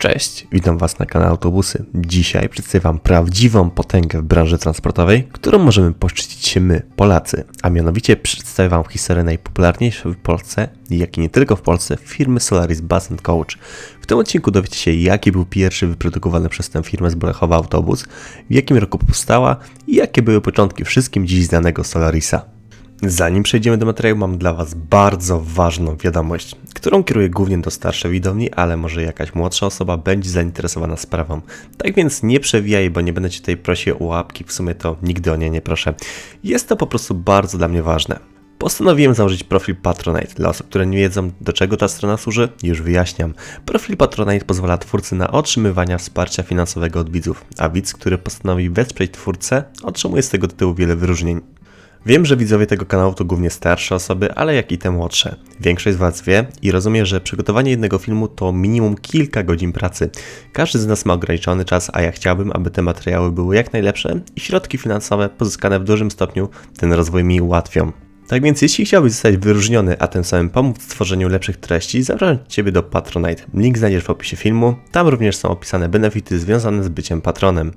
Cześć, witam Was na kanale Autobusy. Dzisiaj przedstawię Wam prawdziwą potęgę w branży transportowej, którą możemy poszczycić się my, Polacy. A mianowicie przedstawię Wam historię najpopularniejszej w Polsce, jak i nie tylko w Polsce, firmy Solaris Bus Coach. W tym odcinku dowiecie się, jaki był pierwszy wyprodukowany przez tę firmę z Bolechowa autobus, w jakim roku powstała i jakie były początki wszystkim dziś znanego Solarisa. Zanim przejdziemy do materiału, mam dla Was bardzo ważną wiadomość, którą kieruję głównie do starszej widowni, ale może jakaś młodsza osoba będzie zainteresowana sprawą. Tak więc nie przewijaj, bo nie będę Cię tutaj prosił o łapki, w sumie to nigdy o nie nie proszę. Jest to po prostu bardzo dla mnie ważne. Postanowiłem założyć profil Patronite. Dla osób, które nie wiedzą, do czego ta strona służy, już wyjaśniam. Profil Patronite pozwala twórcy na otrzymywanie wsparcia finansowego od widzów, a widz, który postanowi wesprzeć twórcę, otrzymuje z tego tytułu wiele wyróżnień. Wiem, że widzowie tego kanału to głównie starsze osoby, ale jak i te młodsze. Większość z Was wie i rozumie, że przygotowanie jednego filmu to minimum kilka godzin pracy. Każdy z nas ma ograniczony czas, a ja chciałbym, aby te materiały były jak najlepsze i środki finansowe pozyskane w dużym stopniu ten rozwój mi ułatwią. Tak więc jeśli chciałbyś zostać wyróżniony, a tym samym pomóc w tworzeniu lepszych treści, zapraszam Ciebie do Patronite. Link znajdziesz w opisie filmu, tam również są opisane benefity związane z byciem patronem.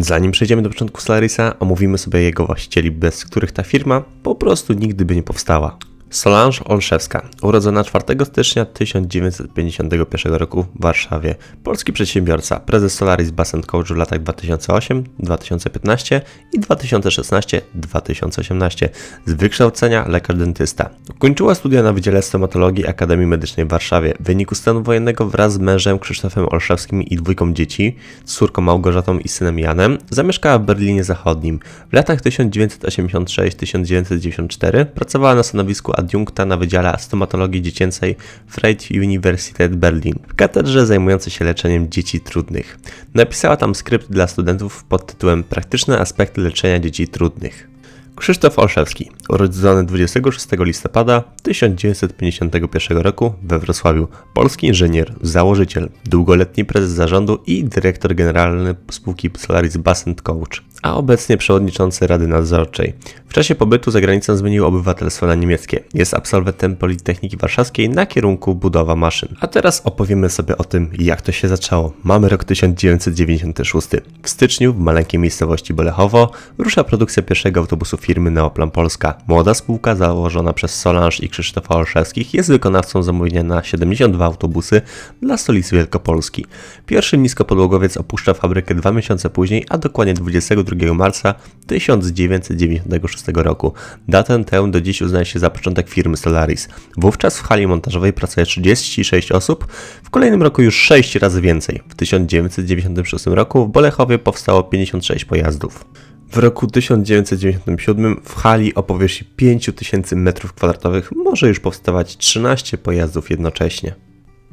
Zanim przejdziemy do początku Solarisa, omówimy sobie jego właścicieli, bez których ta firma po prostu nigdy by nie powstała. Solange Olszewska, urodzona 4 stycznia 1951 roku w Warszawie. Polski przedsiębiorca, prezes Solaris Bus Coach w latach 2008, 2015 i 2016-2018. Z wykształcenia lekarz dentysta. Kończyła studia na Wydziale Stomatologii Akademii Medycznej w Warszawie. W wyniku stanu wojennego wraz z mężem Krzysztofem Olszewskim i dwójką dzieci, córką Małgorzatą i synem Janem, zamieszkała w Berlinie Zachodnim. W latach 1986-1994 pracowała na stanowisku adiunkta na Wydziale Stomatologii Dziecięcej Freid Universität Berlin, w katedrze zajmującej się leczeniem dzieci trudnych. Napisała tam skrypt dla studentów pod tytułem Praktyczne aspekty leczenia dzieci trudnych. Krzysztof Olszewski, urodzony 26 listopada 1951 roku we Wrocławiu, polski inżynier, założyciel, długoletni prezes zarządu i dyrektor generalny spółki Solaris Bus Coach, a obecnie przewodniczący Rady Nadzorczej. W czasie pobytu za granicą zmienił obywatelstwo na niemieckie. Jest absolwentem Politechniki Warszawskiej na kierunku budowa maszyn. A teraz opowiemy sobie o tym, jak to się zaczęło. Mamy rok 1996. W styczniu w maleńkiej miejscowości Bolechowo rusza produkcja pierwszego autobusu firmy Neoplan Polska. Młoda spółka założona przez Solange i Krzysztofa Olszewskich jest wykonawcą zamówienia na 72 autobusy dla stolicy Wielkopolski. Pierwszy niskopodłogowiec opuszcza fabrykę dwa miesiące później, a dokładnie 22 marca 1996 roku. Datę tę do dziś uznaje się za początek firmy Solaris. Wówczas w hali montażowej pracuje 36 osób, w kolejnym roku już 6 razy więcej. W 1996 roku w Bolechowie powstało 56 pojazdów. W roku 1997 w hali o powierzchni 5000 m2 może już powstawać 13 pojazdów jednocześnie.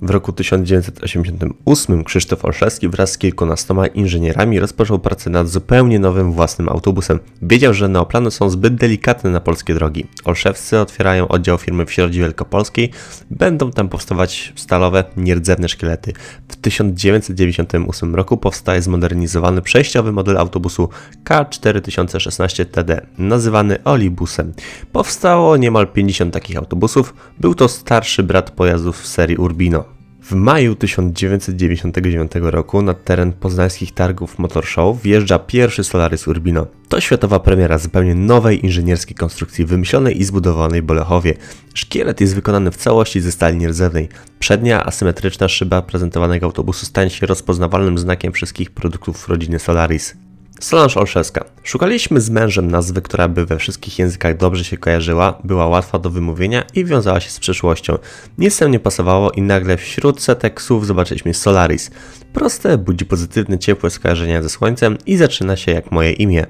W roku 1988 Krzysztof Olszewski wraz z kilkunastoma inżynierami rozpoczął pracę nad zupełnie nowym własnym autobusem. Wiedział, że neoplany są zbyt delikatne na polskie drogi. Olszewscy otwierają oddział firmy w Środzie Wielkopolskiej. Będą tam powstawać stalowe, nierdzewne szkielety. W 1998 roku powstaje zmodernizowany przejściowy model autobusu K4016TD, nazywany Olibusem. Powstało niemal 50 takich autobusów. Był to starszy brat pojazdów w serii Urbino. W maju 1999 roku na teren poznańskich targów Motor Show wjeżdża pierwszy Solaris Urbino. To światowa premiera zupełnie nowej inżynierskiej konstrukcji wymyślonej i zbudowanej w Bolechowie. Szkielet jest wykonany w całości ze stali nierdzewnej. Przednia asymetryczna szyba prezentowanego autobusu stanie się rozpoznawalnym znakiem wszystkich produktów rodziny Solaris. Solange Olszewska. Szukaliśmy z mężem nazwy, która by we wszystkich językach dobrze się kojarzyła, była łatwa do wymówienia i wiązała się z przyszłością. Nic tam nie pasowało i nagle wśród setek słów zobaczyliśmy Solaris. Proste, budzi pozytywne, ciepłe skojarzenia ze słońcem i zaczyna się jak moje imię.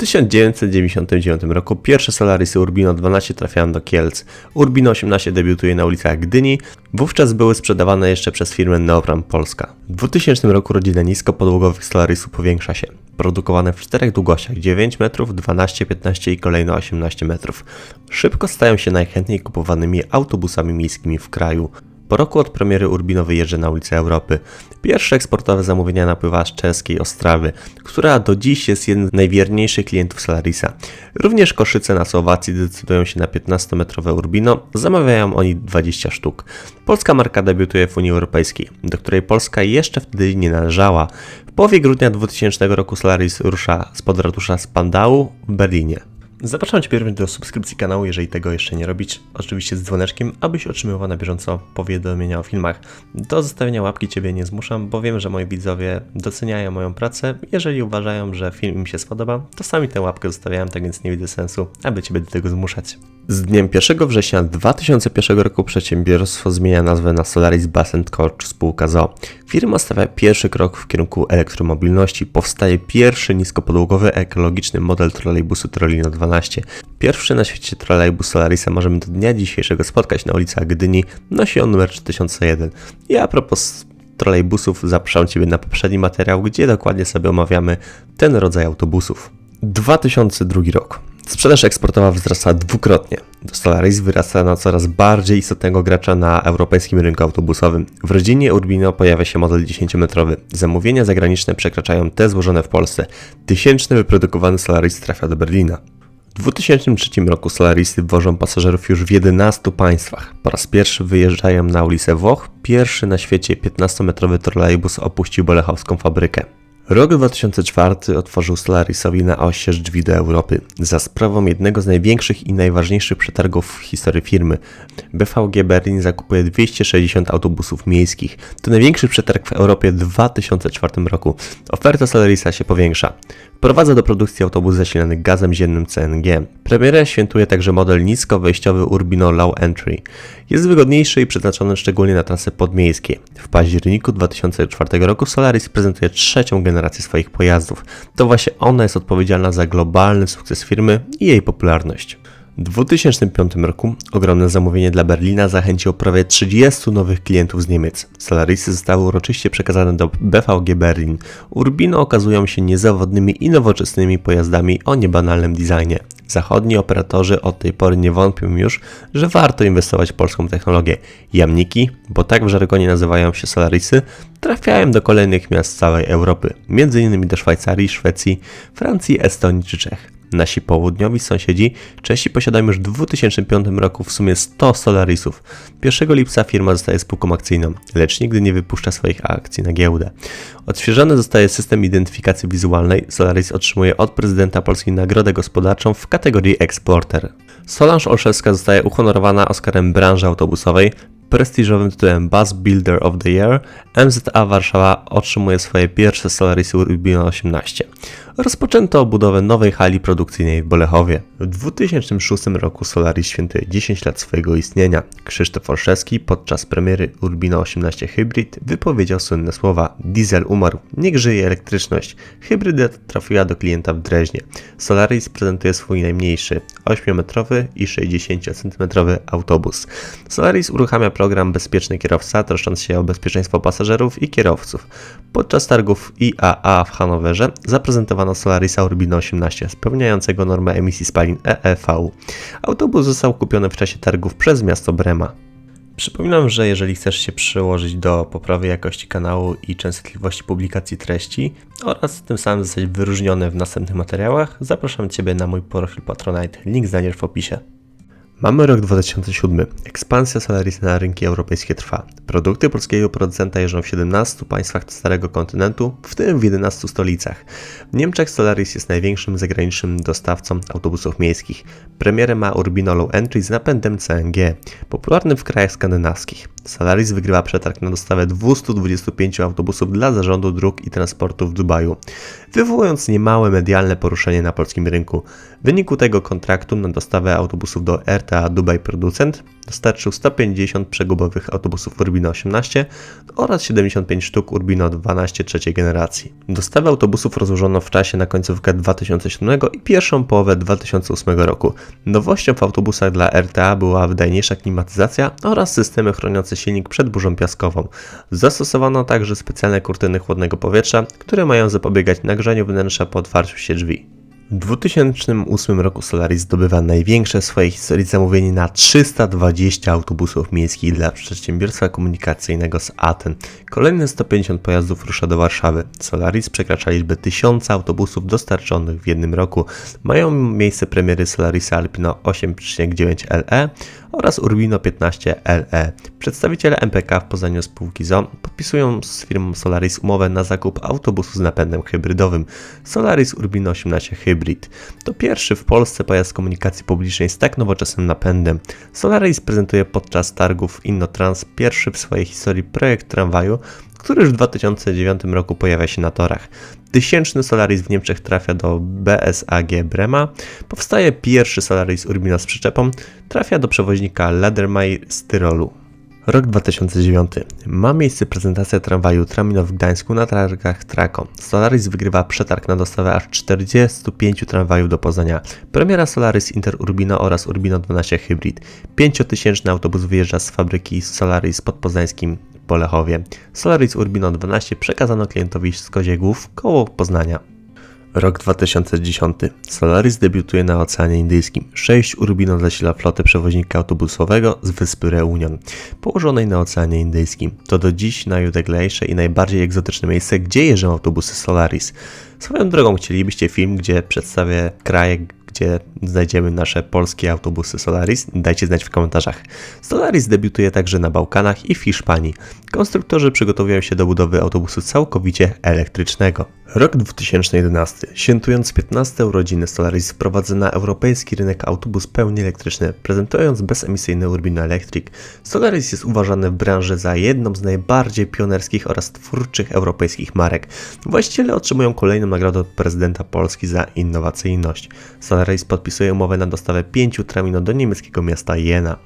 W 1999 roku pierwsze Solarisy Urbino 12 trafiają do Kielc. Urbino 18 debiutuje na ulicach Gdyni, wówczas były sprzedawane jeszcze przez firmę Neopram Polska. W 2000 roku rodzina niskopodłogowych Solarisów powiększa się. Produkowane w czterech długościach 9 metrów, 12, 15 i kolejno 18 metrów. Szybko stają się najchętniej kupowanymi autobusami miejskimi w kraju. Po roku od premiery Urbino wyjeżdża na ulicę Europy. Pierwsze eksportowe zamówienia napływa z czeskiej Ostrawy, która do dziś jest jednym z najwierniejszych klientów Solarisa. Również Koszyce na Słowacji decydują się na 15-metrowe Urbino, zamawiają oni 20 sztuk. Polska marka debiutuje w Unii Europejskiej, do której Polska jeszcze wtedy nie należała. W połowie grudnia 2000 roku Solaris rusza spod ratusza Spandau w Berlinie. Zapraszam Cię również do subskrypcji kanału, jeżeli tego jeszcze nie robisz, oczywiście z dzwoneczkiem, abyś otrzymywał na bieżąco powiadomienia o filmach. Do zostawienia łapki Ciebie nie zmuszam, bo wiem, że moi widzowie doceniają moją pracę. Jeżeli uważają, że film im się spodoba, to sami tę łapkę zostawiają, tak więc nie widzę sensu, aby Ciebie do tego zmuszać. Z dniem 1 września 2001 roku przedsiębiorstwo zmienia nazwę na Solaris Bus Coach spółka ZO. Firma stawia pierwszy krok w kierunku elektromobilności. Powstaje pierwszy niskopodłogowy ekologiczny model trolejbusu Trolino 12. Pierwszy na świecie trolejbus Solarisa możemy do dnia dzisiejszego spotkać na ulicach Gdyni. Nosi on numer 3001. I a propos trolejbusów, zapraszam Ciebie na poprzedni materiał, gdzie dokładnie sobie omawiamy ten rodzaj autobusów. 2002 rok. Sprzedaż eksportowa wzrasta dwukrotnie. Solaris wyrasta na coraz bardziej istotnego gracza na europejskim rynku autobusowym. W rodzinie Urbino pojawia się model 10-metrowy. Zamówienia zagraniczne przekraczają te złożone w Polsce. Tysięczny wyprodukowany Solaris trafia do Berlina. W 2003 roku Solarisy wożą pasażerów już w 11 państwach. Po raz pierwszy wyjeżdżają na ulicę Włoch. Pierwszy na świecie 15-metrowy trolejbus opuścił bolechowską fabrykę. Rok 2004 otworzył Solarisowi na oścież drzwi do Europy za sprawą jednego z największych i najważniejszych przetargów w historii firmy. BVG Berlin zakupuje 260 autobusów miejskich. To największy przetarg w Europie w 2004 roku. Oferta Solarisa się powiększa. Wprowadza do produkcji autobus zasilany gazem ziemnym CNG. Premierę świętuje także model niskowejściowy Urbino Low Entry. Jest wygodniejszy i przeznaczony szczególnie na trasy podmiejskie. W październiku 2004 roku Solaris prezentuje trzecią generację swoich pojazdów. To właśnie ona jest odpowiedzialna za globalny sukces firmy i jej popularność. W 2005 roku ogromne zamówienie dla Berlina zachęciło prawie 30 nowych klientów z Niemiec. Solarisy zostały uroczyście przekazane do BVG Berlin. Urbino okazują się niezawodnymi i nowoczesnymi pojazdami o niebanalnym designie. Zachodni operatorzy od tej pory nie wątpią już, że warto inwestować w polską technologię. Jamniki, bo tak w żargonie nazywają się Solarisy, trafiają do kolejnych miast całej Europy, m.in. do Szwajcarii, Szwecji, Francji, Estonii czy Czech. Nasi południowi sąsiedzi Czesi posiadają już w 2005 roku w sumie 100 Solarisów. 1 lipca firma zostaje spółką akcyjną, lecz nigdy nie wypuszcza swoich akcji na giełdę. Odświeżony zostaje system identyfikacji wizualnej. Solaris otrzymuje od prezydenta Polski nagrodę gospodarczą w kategorii Exporter. Solange Olszewska zostaje uhonorowana Oscarem branży autobusowej, prestiżowym tytułem Bus Builder of the Year, MZA Warszawa otrzymuje swoje pierwsze Solarisy Urbino 18 rozpoczęto budowę nowej hali produkcyjnej w Bolechowie. W 2006 roku Solaris świętuje 10 lat swojego istnienia. Krzysztof Olszewski podczas premiery Urbino 18 Hybrid wypowiedział słynne słowa Diesel umarł, niech żyje elektryczność. Hybryda trafiła do klienta w Dreźnie. Solaris prezentuje swój najmniejszy 8-metrowy i 60-centymetrowy autobus. Solaris uruchamia program Bezpieczny Kierowca, troszcząc się o bezpieczeństwo pasażerów i kierowców. Podczas targów IAA w Hanowerze zaprezentowano zamontowano Solarisa Urbino 18, spełniającego normę emisji spalin EEV. Autobus został kupiony w czasie targów przez miasto Brema. Przypominam, że jeżeli chcesz się przyłożyć do poprawy jakości kanału i częstotliwości publikacji treści oraz tym samym zostać wyróżniony w następnych materiałach, zapraszam Ciebie na mój profil Patronite. Link znajdziesz w opisie. Mamy rok 2007. Ekspansja Solarisa na rynki europejskie trwa. Produkty polskiego producenta jeżdżą w 17 państwach starego kontynentu, w tym w 11 stolicach. W Niemczech Solaris jest największym zagranicznym dostawcą autobusów miejskich. Premierę ma Urbino Low Entry z napędem CNG, popularny w krajach skandynawskich. Solaris wygrywa przetarg na dostawę 225 autobusów dla zarządu dróg i transportu w Dubaju, wywołując niemałe medialne poruszenie na polskim rynku. W wyniku tego kontraktu na dostawę autobusów do RTA Dubaj Producent dostarczył 150 przegubowych autobusów Urbino 18 oraz 75 sztuk Urbino 12 trzeciej generacji. Dostawę autobusów rozłożono w czasie na końcówkę 2007 i pierwszą połowę 2008 roku. Nowością w autobusach dla RTA była wydajniejsza klimatyzacja oraz systemy chroniące silnik przed burzą piaskową. Zastosowano także specjalne kurtyny chłodnego powietrza, które mają zapobiegać nagrzaniu wnętrza po otwarciu się drzwi. W 2008 roku Solaris zdobywa największe w swojej historii zamówienie na 320 autobusów miejskich dla przedsiębiorstwa komunikacyjnego z Aten. Kolejne 150 pojazdów rusza do Warszawy. Solaris przekracza liczbę 1000 autobusów dostarczonych w jednym roku. Mają miejsce premiery Solarisa Alpino 8.9 LE oraz Urbino 15 LE. Przedstawiciele MPK w Poznaniu spółki ZO podpisują z firmą Solaris umowę na zakup autobusu z napędem hybrydowym Solaris Urbino 18 Hybrid. To pierwszy w Polsce pojazd komunikacji publicznej z tak nowoczesnym napędem. Solaris prezentuje podczas targów InnoTrans pierwszy w swojej historii projekt tramwaju, który już w 2009 roku pojawia się na torach. Tysięczny Solaris w Niemczech trafia do BSAG Brema, powstaje pierwszy Solaris Urbino z przyczepą, trafia do przewoźnika Ledermeier z Tyrolu. Rok 2009. Ma miejsce prezentacja tramwaju Tramino w Gdańsku na targach Trako. Solaris wygrywa przetarg na dostawę aż 45 tramwajów do Poznania. Premiera Solaris Interurbino oraz Urbino 12 Hybrid. 5000 autobus wyjeżdża z fabryki Solaris pod poznańskim Polechowie. Solaris Urbino 12 przekazano klientowi z Koziegów koło Poznania. Rok 2010. Solaris debiutuje na Oceanie Indyjskim. 6 Urbino zasila flotę przewoźnika autobusowego z wyspy Reunion, położonej na Oceanie Indyjskim. To do dziś najudeglejsze i najbardziej egzotyczne miejsce, gdzie jeżdżą autobusy Solaris. Swoją drogą chcielibyście film, gdzie przedstawię kraje, gdzie znajdziemy nasze polskie autobusy Solaris? Dajcie znać w komentarzach. Solaris debiutuje także na Bałkanach i w Hiszpanii. Konstruktorzy przygotowują się do budowy autobusu całkowicie elektrycznego. Rok 2011. Świętując 15 urodziny Solaris wprowadza na europejski rynek autobus pełni elektryczny, prezentując bezemisyjny Urbino Electric. Solaris jest uważany w branży za jedną z najbardziej pionerskich oraz twórczych europejskich marek. Właściciele otrzymują kolejną nagrodę od prezydenta Polski za innowacyjność. Solaris podpisuje umowę na dostawę pięciu tramino do niemieckiego miasta Jena.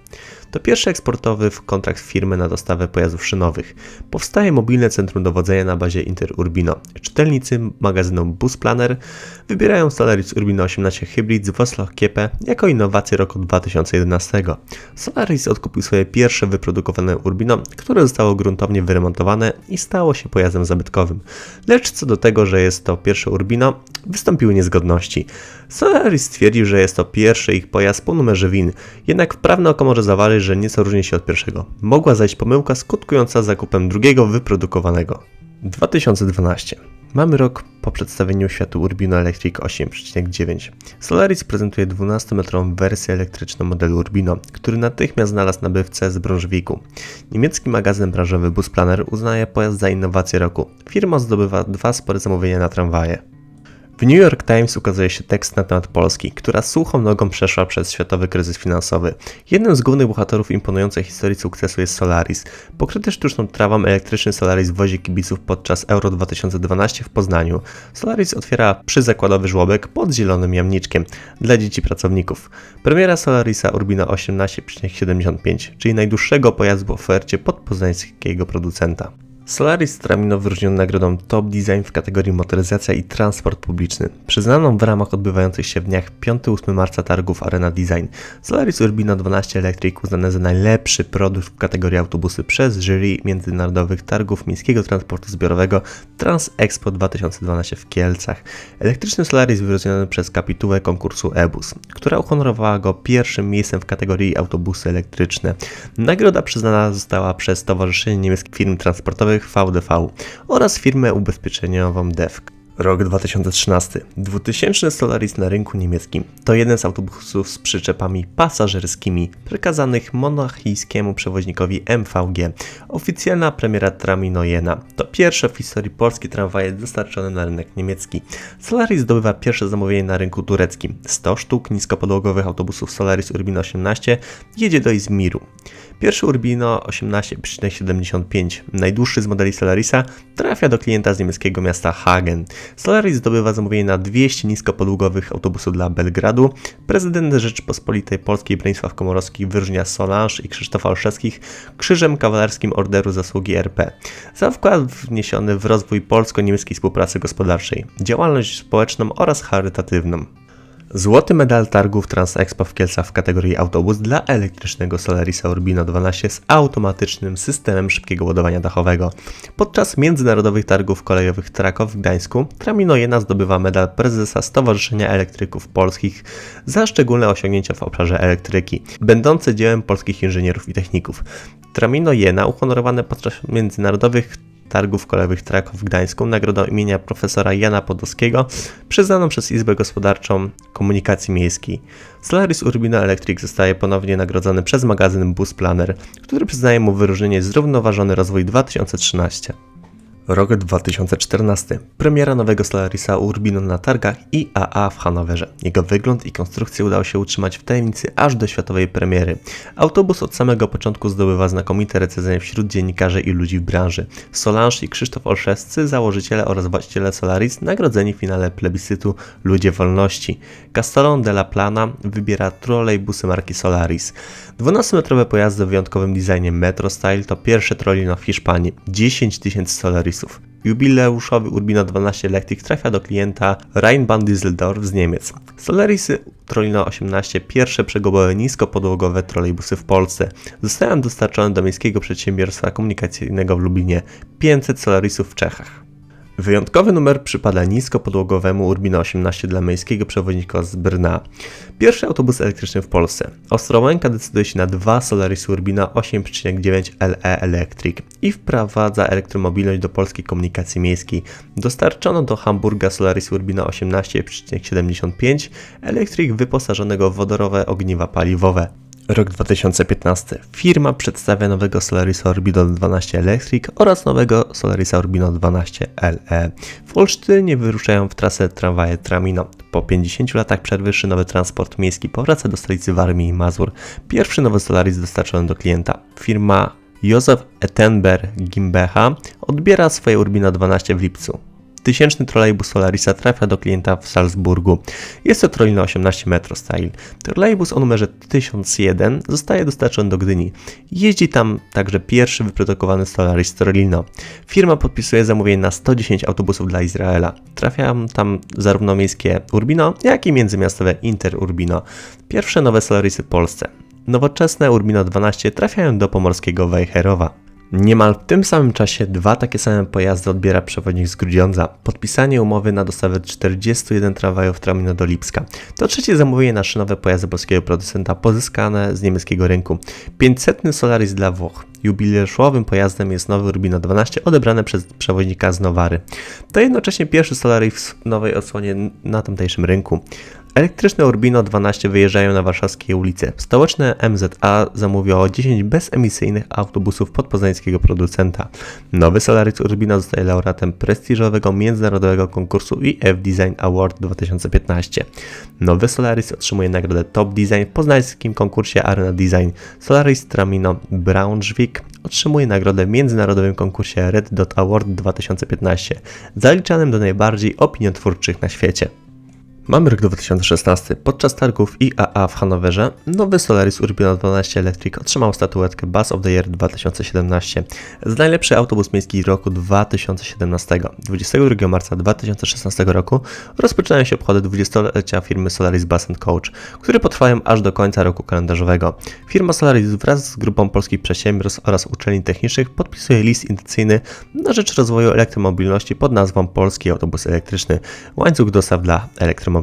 To pierwszy eksportowy kontrakt firmy na dostawę pojazdów szynowych. Powstaje mobilne centrum dowodzenia na bazie Interurbino. Czytelnicy magazynu Busplanner wybierają Solaris Urbino 18 Hybrid z Wosloch Kiepe jako innowację roku 2011. Solaris odkupił swoje pierwsze wyprodukowane Urbino, które zostało gruntownie wyremontowane i stało się pojazdem zabytkowym. Lecz co do tego, że jest to pierwsze Urbino, wystąpiły niezgodności. Solaris stwierdził, że jest to pierwszy ich pojazd po numerze WIN, jednak prawne oko może zawalić, że nieco różni się od pierwszego. Mogła zajść pomyłka skutkująca zakupem drugiego wyprodukowanego. 2012. Mamy rok po przedstawieniu światu Urbino Electric 8.9. Solaris prezentuje 12-metrową wersję elektryczną modelu Urbino, który natychmiast znalazł nabywcę z Brążwiku. Niemiecki magazyn branżowy Busplanner uznaje pojazd za innowację roku. Firma zdobywa dwa spore zamówienia na tramwaje. W New York Times ukazuje się tekst na temat Polski, która suchą nogą przeszła przez światowy kryzys finansowy. Jednym z głównych bohaterów imponującej historii sukcesu jest Solaris. Pokryty sztuczną trawą elektryczny Solaris wozi kibiców podczas Euro 2012 w Poznaniu. Solaris otwiera przyzakładowy żłobek pod zielonym jamniczkiem dla dzieci pracowników. Premiera Solarisa Urbina 18,75, czyli najdłuższego pojazdu w ofercie podpoznańskiego producenta. Solaris Tramino wyróżniony nagrodą Top Design w kategorii motoryzacja i transport publiczny, przyznaną w ramach odbywających się w dniach 5-8 marca targów Arena Design. Solaris Urbino 12 Electric uznane za najlepszy produkt w kategorii autobusy przez jury międzynarodowych targów miejskiego transportu zbiorowego Trans Expo 2012 w Kielcach. Elektryczny Solaris wyróżniony przez kapitułę konkursu EBUS, która uhonorowała go pierwszym miejscem w kategorii autobusy elektryczne. Nagroda przyznana została przez Stowarzyszenie Niemieckich Firm Transportowych VDV oraz firmę ubezpieczeniową DEFK. Rok 2013. 2000 Solaris na rynku niemieckim. To jeden z autobusów z przyczepami pasażerskimi przekazanych monachijskiemu przewoźnikowi MVG. Oficjalna premiera Tramino Jena. To pierwsze w historii polskie tramwaje dostarczone na rynek niemiecki. Solaris zdobywa pierwsze zamówienie na rynku tureckim. 100 sztuk niskopodłogowych autobusów Solaris Urbino 18 jedzie do Izmiru. Pierwszy Urbino 18,75, najdłuższy z modeli Solarisa, trafia do klienta z niemieckiego miasta Hagen. Solaris zdobywa zamówienie na 200 niskopodługowych autobusów dla Belgradu. Prezydent Rzeczypospolitej Polskiej Bronisław Komorowski wyróżnia Solange i Krzysztofa Olszewskich Krzyżem Kawalerskim Orderu Zasługi RP za wkład wniesiony w rozwój polsko-niemieckiej współpracy gospodarczej, działalność społeczną oraz charytatywną. Złoty medal targów Transexpo w Kielcach w kategorii autobus dla elektrycznego Solarisa Urbino 12 z automatycznym systemem szybkiego ładowania dachowego. Podczas międzynarodowych targów kolejowych Trakow w Gdańsku Tramino Jena zdobywa medal prezesa Stowarzyszenia Elektryków Polskich za szczególne osiągnięcia w obszarze elektryki, będące dziełem polskich inżynierów i techników. Tramino Jena uhonorowane podczas międzynarodowych Targów Kolejowych Traków w Gdańsku nagrodą imienia profesora Jana Podolskiego przyznaną przez Izbę Gospodarczą Komunikacji Miejskiej. Solaris Urbino Electric zostaje ponownie nagrodzony przez magazyn Bus Planner, który przyznaje mu wyróżnienie Zrównoważony Rozwój 2013. Rok 2014. Premiera nowego Solarisa Urbino na targach IAA w Hanowerze. Jego wygląd i konstrukcję udało się utrzymać w tajemnicy aż do światowej premiery. Autobus od samego początku zdobywa znakomite recenzje wśród dziennikarzy i ludzi w branży. Solange i Krzysztof Olszewscy, założyciele oraz właściciele Solaris, nagrodzeni w finale plebiscytu Ludzie Wolności. Castellon de la Plana wybiera trolejbusy marki Solaris. 12-metrowe pojazdy o wyjątkowym designie Metro Style to pierwsze trolino w Hiszpanii. 10 tysięcy Solarisów. Jubileuszowy Urbino 12 Electric trafia do klienta Rheinbahn Düsseldorf z Niemiec. Solarisy Trolino 18 pierwsze przegubowe niskopodłogowe trolejbusy w Polsce. Zostają dostarczone do Miejskiego Przedsiębiorstwa Komunikacyjnego w Lublinie. 500 Solarisów w Czechach. Wyjątkowy numer przypada niskopodłogowemu Urbino 18 dla miejskiego przewodnika z Brna. Pierwszy autobus elektryczny w Polsce. Ostrołęka decyduje się na dwa Solaris Urbina 8,9 LE Electric i wprowadza elektromobilność do polskiej komunikacji miejskiej. Dostarczono do Hamburga Solaris Urbina 18,75 Electric wyposażonego w wodorowe ogniwa paliwowe. Rok 2015. Firma przedstawia nowego Solarisa Orbino 12 Electric oraz nowego Solarisa Orbino 12 LE. W Olsztynie wyruszają w trasę tramwaje Tramino. Po 50 latach przerwy nowy transport miejski powraca do stolicy Warmii i Mazur. Pierwszy nowy Solaris dostarczony do klienta. Firma Józef Ettenberg Gimbecha odbiera swoje Urbino 12 w lipcu. Tysięczny trolejbus Solarisa trafia do klienta w Salzburgu. Jest to trolino 18 metro style. Trolejbus o numerze 1001 zostaje dostarczony do Gdyni. Jeździ tam także pierwszy wyprodukowany Solaris Trolino. Firma podpisuje zamówienie na 110 autobusów dla Izraela. Trafiają tam zarówno miejskie Urbino, jak i międzymiastowe Interurbino. Pierwsze nowe Solarisy w Polsce. Nowoczesne Urbino 12 trafiają do pomorskiego Wejherowa. Niemal w tym samym czasie dwa takie same pojazdy odbiera przewodnik z Grudziądza. Podpisanie umowy na dostawę 41 tramwajów Tramino do Lipska. To trzecie zamówienie na szynowe pojazdy polskiego producenta pozyskane z niemieckiego rynku. 500 Solaris dla Włoch. Jubileuszowym pojazdem jest nowy Urbino 12 odebrany przez przewoźnika z Nowary. To jednocześnie pierwszy Solaris w nowej odsłonie na tamtejszym rynku. Elektryczne Urbino 12 wyjeżdżają na warszawskie ulice. Stołeczne MZA zamówiło 10 bezemisyjnych autobusów podpoznańskiego producenta. Nowy Solaris Urbino zostaje laureatem prestiżowego międzynarodowego konkursu IF Design Award 2015. Nowy Solaris otrzymuje nagrodę Top Design w poznańskim konkursie Arena Design. Solaris Tramino Braunschweig otrzymuje nagrodę w międzynarodowym konkursie Red Dot Award 2015, zaliczanym do najbardziej opiniotwórczych na świecie. Mamy rok 2016. Podczas targów IAA w Hanowerze nowy Solaris Urbino 12 Electric otrzymał statuetkę Bus of the Year 2017 z najlepszy autobus miejski roku 2017. 22 marca 2016 roku rozpoczynają się obchody 20-lecia firmy Solaris Bus Coach, które potrwają aż do końca roku kalendarzowego. Firma Solaris wraz z grupą polskich przedsiębiorstw oraz uczelni technicznych podpisuje list intencyjny na rzecz rozwoju elektromobilności pod nazwą Polski Autobus Elektryczny, łańcuch dostaw dla elektromobilności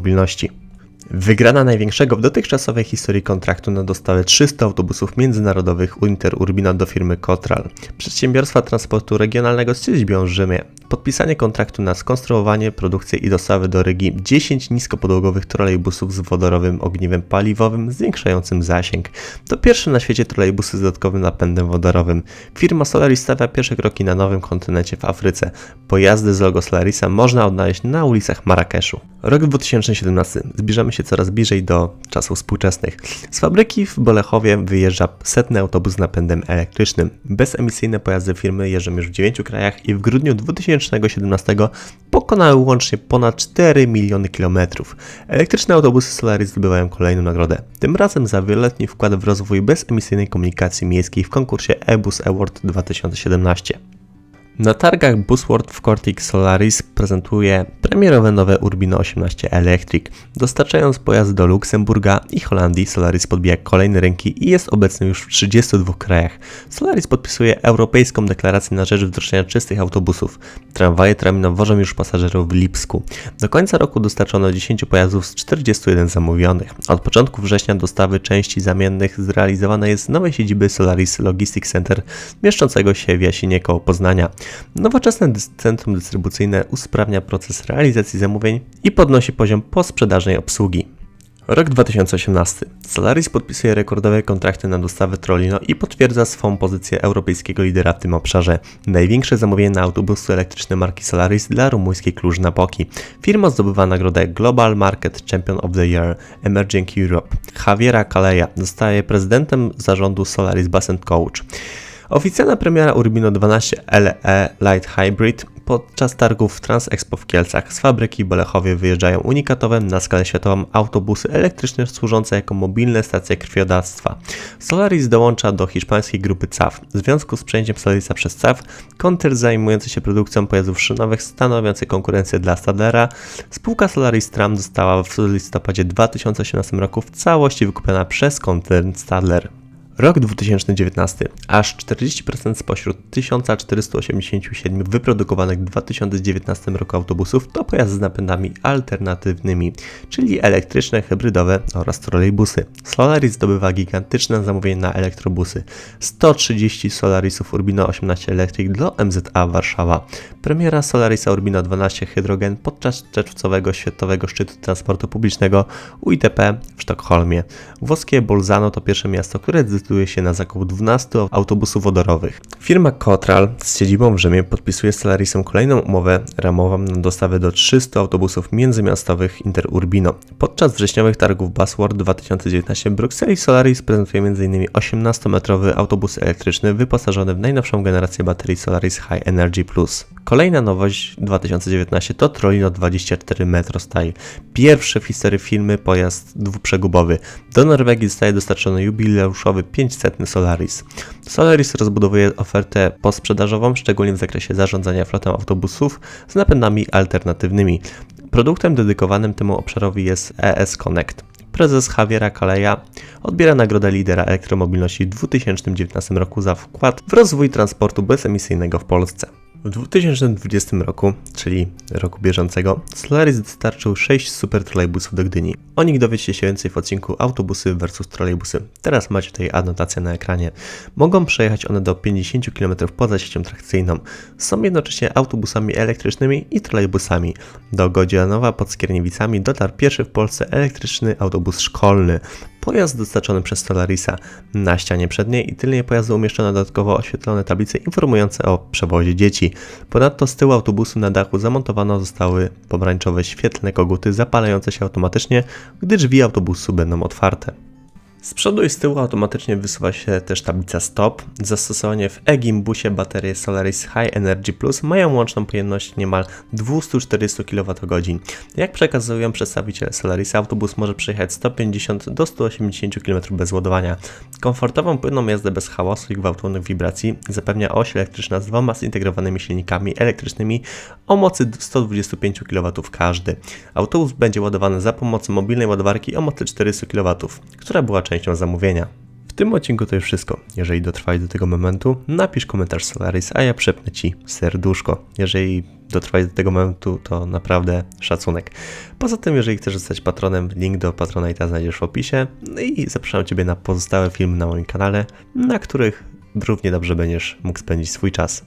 Wygrana największego w dotychczasowej historii kontraktu na dostawę 300 autobusów międzynarodowych Interurbina do firmy Cotral, przedsiębiorstwa transportu regionalnego z siedzibą w Rzymie. Podpisanie kontraktu na skonstruowanie, produkcję i dostawy do Rygi 10 niskopodłogowych trolejbusów z wodorowym ogniwem paliwowym zwiększającym zasięg. To pierwsze na świecie trolejbusy z dodatkowym napędem wodorowym. Firma Solaris stawia pierwsze kroki na nowym kontynencie w Afryce. Pojazdy z logo Solarisa można odnaleźć na ulicach Marrakeszu. Rok 2017. Zbliżamy się coraz bliżej do czasów współczesnych. Z fabryki w Bolechowie wyjeżdża setny autobus z napędem elektrycznym. Bezemisyjne pojazdy firmy jeżdżą już w 9 krajach i w grudniu 2017 pokonały łącznie ponad 4 miliony kilometrów. Elektryczne autobusy Solaris zdobywają kolejną nagrodę. Tym razem za wieloletni wkład w rozwój bezemisyjnej komunikacji miejskiej w konkursie e-Bus Award 2017. Na targach Buzzword w Cortic Solaris prezentuje premierowe nowe Urbino 18 Electric. Dostarczając pojazd do Luksemburga i Holandii, Solaris podbija kolejne rynki i jest obecny już w 32 krajach. Solaris podpisuje Europejską Deklarację na rzecz wdrożenia czystych autobusów. Tramwaje tramino wożą już pasażerów w Lipsku. Do końca roku dostarczono 10 pojazdów z 41 zamówionych. Od początku września dostawy części zamiennych zrealizowane jest z nowej siedziby Solaris Logistics Center mieszczącego się w Jasinie koło Poznania. Nowoczesne centrum dystrybucyjne usprawnia proces realizacji zamówień i podnosi poziom posprzedażnej obsługi. Rok 2018. Solaris podpisuje rekordowe kontrakty na dostawę Trollino i potwierdza swą pozycję europejskiego lidera w tym obszarze. Największe zamówienie na autobusy elektryczne marki Solaris dla rumuńskiej Cluj-Napoki. Firma zdobywa nagrodę Global Market Champion of the Year Emerging Europe. Javiera Kaleja zostaje prezydentem zarządu Solaris Bus and Coach. Oficjalna premiera Urbino 12 LE Light Hybrid podczas targów Transexpo w Kielcach. Z fabryki Bolechowie wyjeżdżają unikatowe na skalę światową autobusy elektryczne służące jako mobilne stacje krwiodawstwa. Solaris dołącza do hiszpańskiej grupy CAF. W związku z przejęciem Solarisa przez CAF, koncern zajmujący się produkcją pojazdów szynowych stanowiący konkurencję dla Stadlera, spółka Solaris Tram została w listopadzie 2018 roku w całości wykupiona przez koncern Stadler. Rok 2019. Aż 40% spośród 1487 wyprodukowanych w 2019 roku autobusów to pojazdy z napędami alternatywnymi, czyli elektryczne, hybrydowe oraz trolejbusy. Solaris zdobywa gigantyczne zamówienie na elektrobusy. 130 Solarisów Urbino 18 Electric do MZA Warszawa. Premiera Solarisa Urbino 12 Hydrogen podczas czerwcowego Światowego Szczytu Transportu Publicznego UITP w Sztokholmie. Włoskie Bolzano to pierwsze miasto, które się na zakup 12 autobusów wodorowych. Firma Cotral z siedzibą w Rzymie podpisuje z Solarisem kolejną umowę ramową na dostawę do 300 autobusów międzymiastowych Interurbino. Podczas wrześniowych targów Buzzword 2019 w Brukseli Solaris prezentuje m.in. 18-metrowy autobus elektryczny wyposażony w najnowszą generację baterii Solaris High Energy Plus. Kolejna nowość 2019 to Trollino 24 Metro Style. Pierwszy w historii filmy pojazd dwuprzegubowy. Do Norwegii zostaje dostarczony jubileuszowy 500 Solaris. Solaris rozbudowuje ofertę posprzedażową, szczególnie w zakresie zarządzania flotą autobusów z napędami alternatywnymi. Produktem dedykowanym temu obszarowi jest ES Connect. Prezes Javiera Kaleja odbiera nagrodę lidera elektromobilności w 2019 roku za wkład w rozwój transportu bezemisyjnego w Polsce. W 2020 roku, czyli roku bieżącego, Solaris dostarczył 6 super trolejbusów do Gdyni. O nich dowiecie się więcej w odcinku Autobusy vs trolejbusy. Teraz macie tutaj anotację na ekranie. Mogą przejechać one do 50 km poza siecią trakcyjną. Są jednocześnie autobusami elektrycznymi i trolejbusami. Do Godzianowa pod Skierniewicami dotarł pierwszy w Polsce elektryczny autobus szkolny. Pojazd dostarczony przez Solarisa. Na ścianie przedniej i tylnej pojazdu umieszczono dodatkowo oświetlone tablice informujące o przewozie dzieci. Ponadto z tyłu autobusu na dachu zamontowano zostały pomarańczowe świetlne koguty zapalające się automatycznie, gdy drzwi autobusu będą otwarte. Z przodu i z tyłu automatycznie wysuwa się też tablica stop. Zastosowanie w e-gimbusie baterie Solaris High Energy Plus mają łączną pojemność niemal 240 kWh. Jak przekazują przedstawiciele Solarisa, autobus może przejechać 150 do 180 km bez ładowania. Komfortową, płynną jazdę bez hałasu i gwałtownych wibracji zapewnia oś elektryczna z dwoma zintegrowanymi silnikami elektrycznymi o mocy 125 kW każdy. Autobus będzie ładowany za pomocą mobilnej ładowarki o mocy 400 kW, która była częścią zamówienia. W tym odcinku to już wszystko. Jeżeli dotrwałeś do tego momentu, napisz komentarz Solaris, a ja przepnę Ci serduszko. Jeżeli dotrwałeś do tego momentu, to naprawdę szacunek. Poza tym, jeżeli chcesz zostać patronem, link do Patronite'a znajdziesz w opisie. No i zapraszam Ciebie na pozostałe filmy na moim kanale, na których równie dobrze będziesz mógł spędzić swój czas.